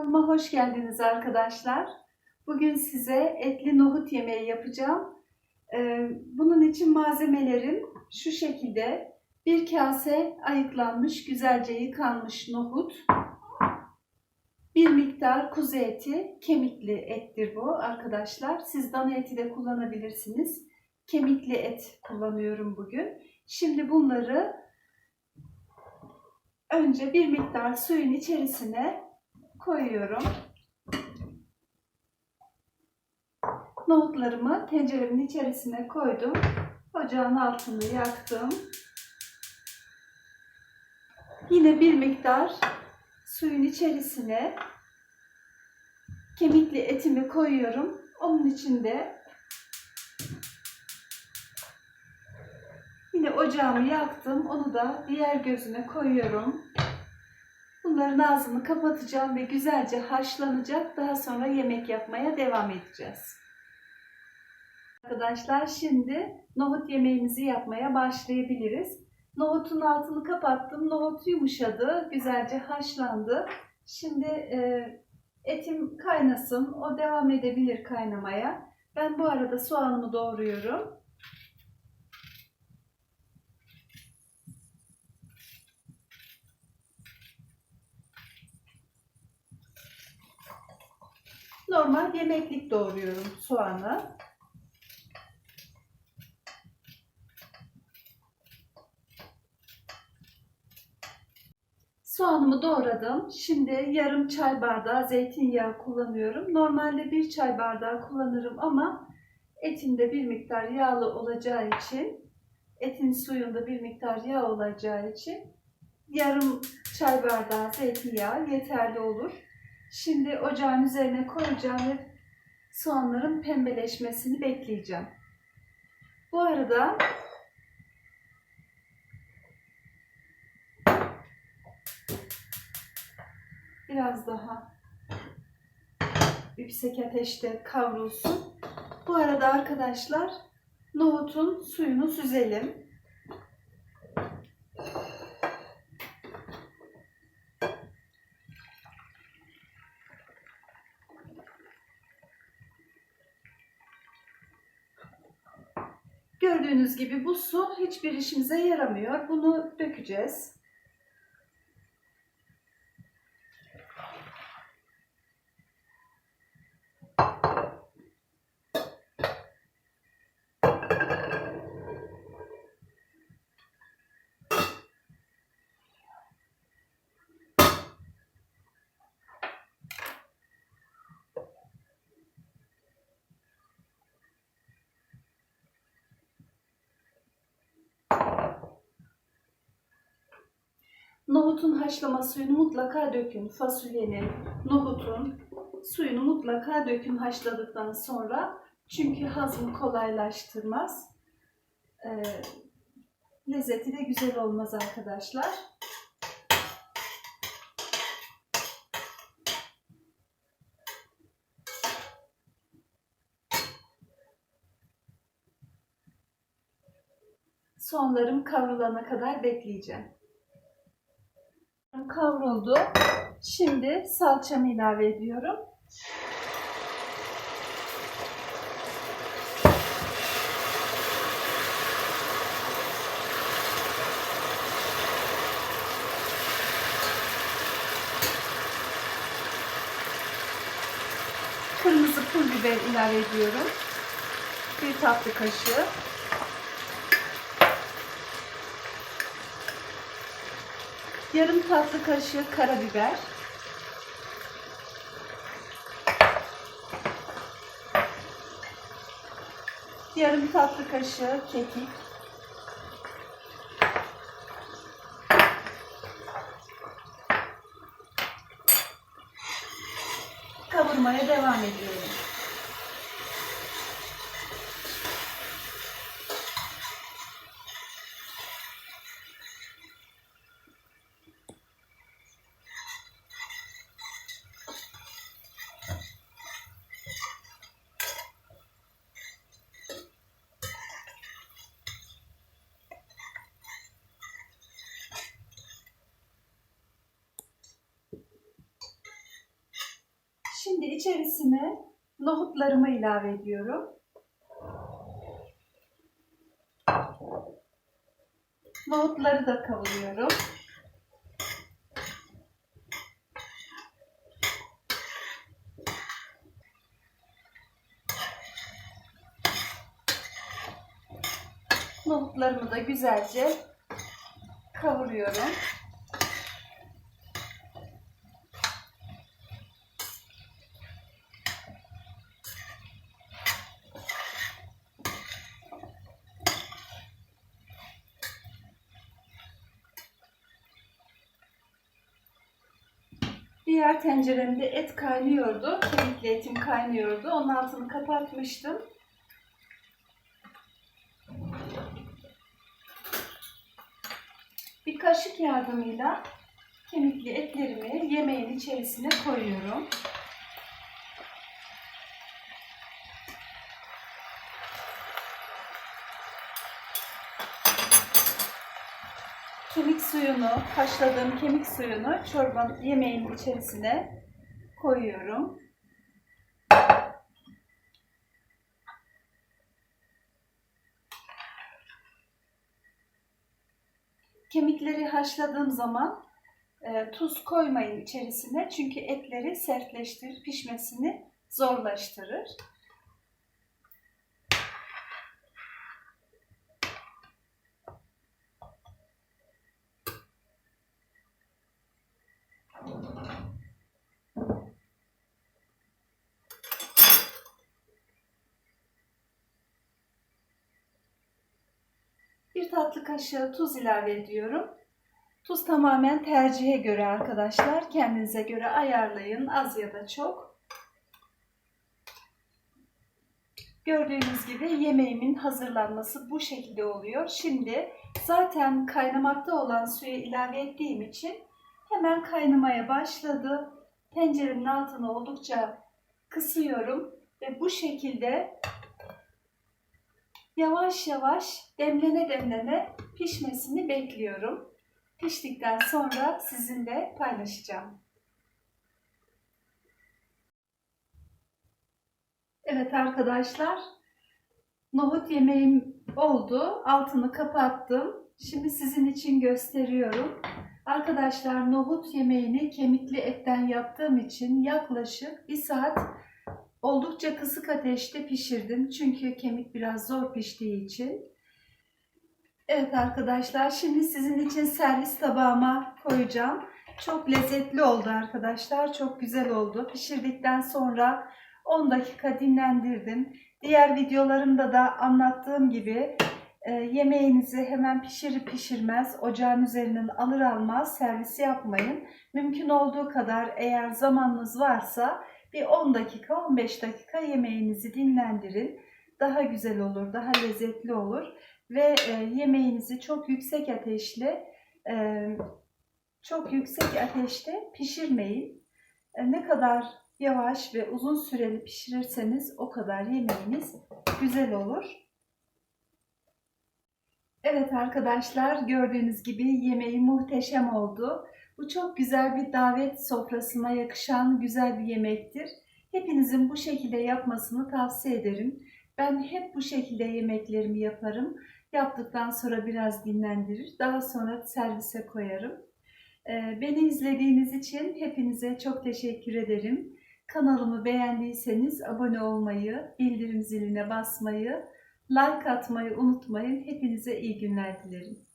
Kanalıma hoş geldiniz arkadaşlar. Bugün size etli nohut yemeği yapacağım. Ee, Bunun için malzemelerim şu şekilde. Bir kase ayıklanmış, güzelce yıkanmış nohut. Bir miktar kuzu eti, kemikli ettir bu arkadaşlar. Siz dana eti de kullanabilirsiniz. Kemikli et kullanıyorum bugün. Şimdi bunları önce bir miktar suyun içerisine koyuyorum. Nohutlarımı tenceremin içerisine koydum. Ocağın altını yaktım. Yine bir miktar suyun içerisine kemikli etimi koyuyorum. Onun içinde yine ocağımı yaktım. Onu da diğer gözüne koyuyorum. Bunların ağzını kapatacağım ve güzelce haşlanacak. Daha sonra yemek yapmaya devam edeceğiz. Arkadaşlar şimdi nohut yemeğimizi yapmaya başlayabiliriz. Nohutun altını kapattım. Nohut yumuşadı. Güzelce haşlandı. Şimdi e, etim kaynasın. O devam edebilir kaynamaya. Ben bu arada soğanımı doğruyorum. Normal yemeklik doğruyorum soğanı. Soğanımı doğradım. Şimdi yarım çay bardağı zeytinyağı kullanıyorum. Normalde bir çay bardağı kullanırım ama etinde bir miktar yağlı olacağı için, etin suyunda bir miktar yağ olacağı için yarım çay bardağı zeytinyağı yeterli olur. Şimdi ocağın üzerine koyacağım ve soğanların pembeleşmesini bekleyeceğim. Bu arada biraz daha yüksek ateşte kavrulsun. Bu arada arkadaşlar nohutun suyunu süzelim. Gördüğünüz gibi bu su hiçbir işimize yaramıyor. Bunu dökeceğiz. Nohutun haşlama suyunu mutlaka dökün. Fasulyenin, nohutun suyunu mutlaka dökün haşladıktan sonra. Çünkü hazmı kolaylaştırmaz. Ee, lezzeti de güzel olmaz arkadaşlar. Soğanlarım kavrulana kadar bekleyeceğim. Kavruldu. Şimdi salçamı ilave ediyorum. Kırmızı pul biber ilave ediyorum. Bir tatlı kaşığı. Yarım tatlı kaşığı karabiber. Yarım tatlı kaşığı kekik. Kavurmaya devam ediyorum. Şimdi içerisine nohutlarımı ilave ediyorum. Nohutları da kavuruyorum. Nohutlarımı da güzelce kavuruyorum. Diğer tenceremde et kaynıyordu. Kemikli etim kaynıyordu. Onun altını kapatmıştım. Bir kaşık yardımıyla kemikli etlerimi yemeğin içerisine koyuyorum. Kemik suyunu, haşladığım kemik suyunu çorbanın yemeğin içerisine koyuyorum. Kemikleri haşladığım zaman e, tuz koymayın içerisine çünkü etleri sertleştirir, pişmesini zorlaştırır. Bir tatlı kaşığı tuz ilave ediyorum. Tuz tamamen tercihe göre arkadaşlar. Kendinize göre ayarlayın. Az ya da çok. Gördüğünüz gibi yemeğimin hazırlanması bu şekilde oluyor. Şimdi zaten kaynamakta olan suyu ilave ettiğim için hemen kaynamaya başladı. Tencerenin altını oldukça kısıyorum ve bu şekilde yavaş yavaş demlene demlene pişmesini bekliyorum. Piştikten sonra sizinle paylaşacağım. Evet arkadaşlar, nohut yemeğim oldu. Altını kapattım. Şimdi sizin için gösteriyorum. Arkadaşlar nohut yemeğini kemikli etten yaptığım için yaklaşık bir saat oldukça kısık ateşte pişirdim. Çünkü kemik biraz zor piştiği için. Evet arkadaşlar şimdi sizin için servis tabağıma koyacağım. Çok lezzetli oldu arkadaşlar. Çok güzel oldu. Pişirdikten sonra 10 dakika dinlendirdim. Diğer videolarımda da anlattığım gibi e, yemeğinizi hemen pişirir pişirmez ocağın üzerinden alır almaz servis yapmayın. Mümkün olduğu kadar eğer zamanınız varsa bir 10 dakika 15 dakika yemeğinizi dinlendirin. Daha güzel olur, daha lezzetli olur ve e, yemeğinizi çok yüksek ateşle e, çok yüksek ateşte pişirmeyin. E, ne kadar yavaş ve uzun süreli pişirirseniz o kadar yemeğiniz güzel olur. Evet arkadaşlar gördüğünüz gibi yemeği muhteşem oldu. Bu çok güzel bir davet sofrasına yakışan güzel bir yemektir. Hepinizin bu şekilde yapmasını tavsiye ederim. Ben hep bu şekilde yemeklerimi yaparım. Yaptıktan sonra biraz dinlendirir. Daha sonra servise koyarım. Ee, beni izlediğiniz için hepinize çok teşekkür ederim. Kanalımı beğendiyseniz abone olmayı, bildirim ziline basmayı, like atmayı unutmayın. Hepinize iyi günler dilerim.